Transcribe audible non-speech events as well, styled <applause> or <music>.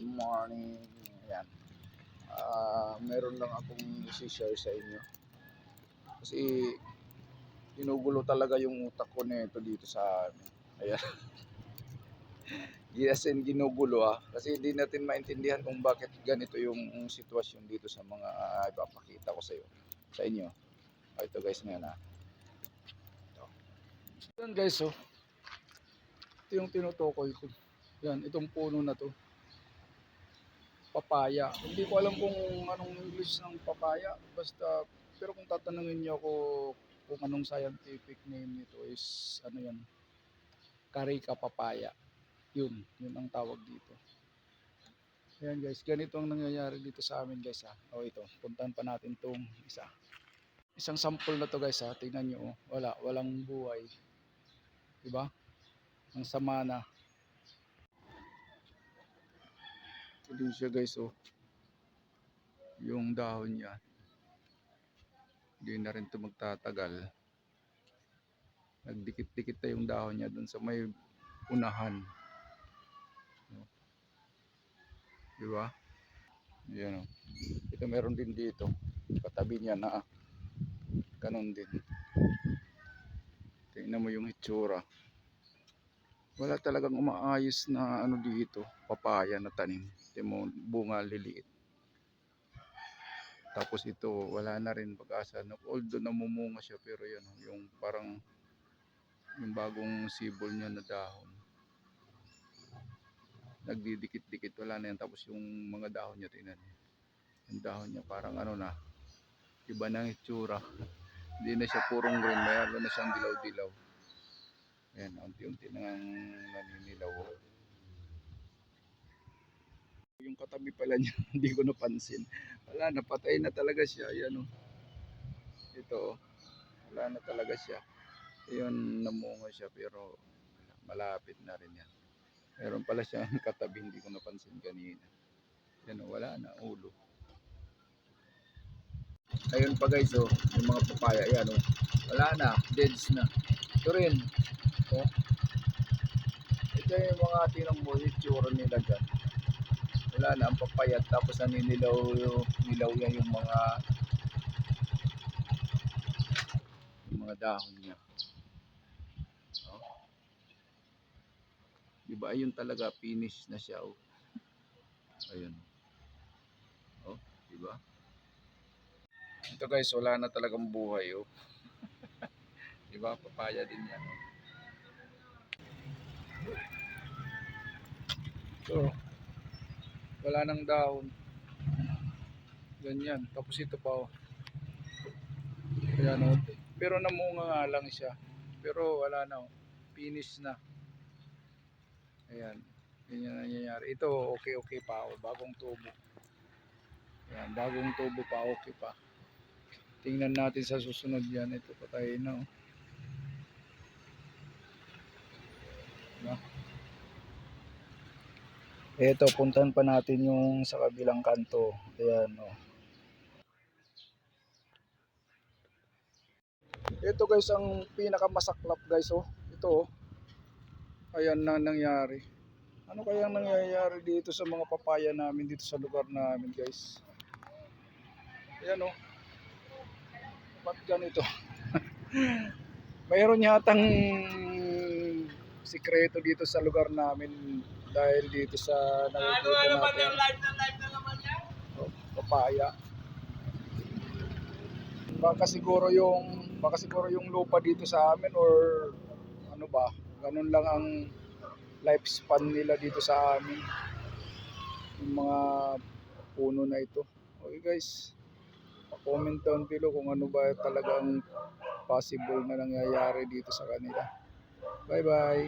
good morning. Ayan. Ah, meron lang akong isi-share sa inyo. Kasi ginugulo talaga yung utak ko nito dito sa. Ayan. <laughs> Yes, and ginugulo ah. Kasi hindi natin maintindihan kung bakit ganito yung sitwasyon dito sa mga uh, ipapakita ko sa iyo, sa inyo. Ah, ito guys ngayon ah. Ito. Yan guys oh. Ito yung tinutukoy ko. Yan, itong puno na to. Papaya. Hindi ko alam kung anong English ng papaya. Basta, pero kung tatanungin niyo ako kung anong scientific name nito is, ano yan, Carica papaya. Yun, yun ang tawag dito. Ayan guys, ganito ang nangyayari dito sa amin guys ha. O ito, puntahan pa natin tong isa. Isang sample na to guys ha, tingnan nyo oh. Wala, walang buhay. Diba? Ang sama na. Ito din siya guys oh. Yung dahon niya. Hindi na rin ito magtatagal. Nagdikit-dikit na yung dahon niya dun sa may unahan. Di ba? Yan oh. Ito meron din dito. Katabi niya na ganon din. Tingnan mo yung itsura. Wala talagang umaayos na ano dito, papaya na tanim. Tingnan mo, bunga liliit. Tapos ito, wala na rin pag-asa. Although namumunga siya, pero oh, yung parang yung bagong sibol niya na dahon. Nagdidikit-dikit, wala na yan. Tapos yung mga dahon niya, tingnan niyo. Yung dahon niya parang ano na, iba na ang itsura. Hindi na siya purong green, mayroon na siyang dilaw-dilaw. Ayan, unti-unti nang naninilaw. Yung katabi pala niya, <laughs> hindi ko napansin. Wala, napatay na talaga siya. Ayan o. Ito o. Wala na talaga siya. Yun, namunga siya pero malapit na rin yan. Meron pala siyang <laughs> katabi, hindi ko napansin kanina. Yan o, wala na, ulo. Ayun pa guys, oh, yung mga papaya, yan oh. Wala na, deads na. Ito rin, oh. Ito yung mga tinang mo, yung tsura nila dyan. Wala na ang papaya, tapos naninilaw, nilaw yan yung mga yung mga dahon niya. Oh. Diba, ayun talaga, finish na siya, oh. Ayun. Oh, diba? Ito guys, wala na talagang buhay oh. <laughs> 'Di ba? Papaya din 'yan. So, wala nang dahon. Ganyan. Tapos ito pa oh. Ayan oh. Pero namunga nga lang siya. Pero wala na oh. Finish na. Ayan. Ganyan ang nangyayari. Ito okay okay pa oh. Bagong tubo. Ayan, bagong tubo pa okay pa. Tingnan natin sa susunod yan. Ito patay na. Oh. Diba? Ito, puntahan pa natin yung sa kabilang kanto. Ayan, oh. Ito guys, ang pinakamasaklap guys, oh. Ito, oh. Ayan na nangyari. Ano kayang nangyayari dito sa mga papaya namin dito sa lugar namin guys? Ayan, oh ba't ganito? <laughs> Mayroon yatang sikreto dito sa lugar namin dahil dito sa nakikita Ano, ano ba natin yung live na live na naman yan? oh, papaya. Baka siguro yung baka siguro yung lupa dito sa amin or ano ba, ganun lang ang lifespan nila dito sa amin. Yung mga puno na ito. Okay guys, comment down below kung ano ba talagang possible na nangyayari dito sa kanila. Bye bye!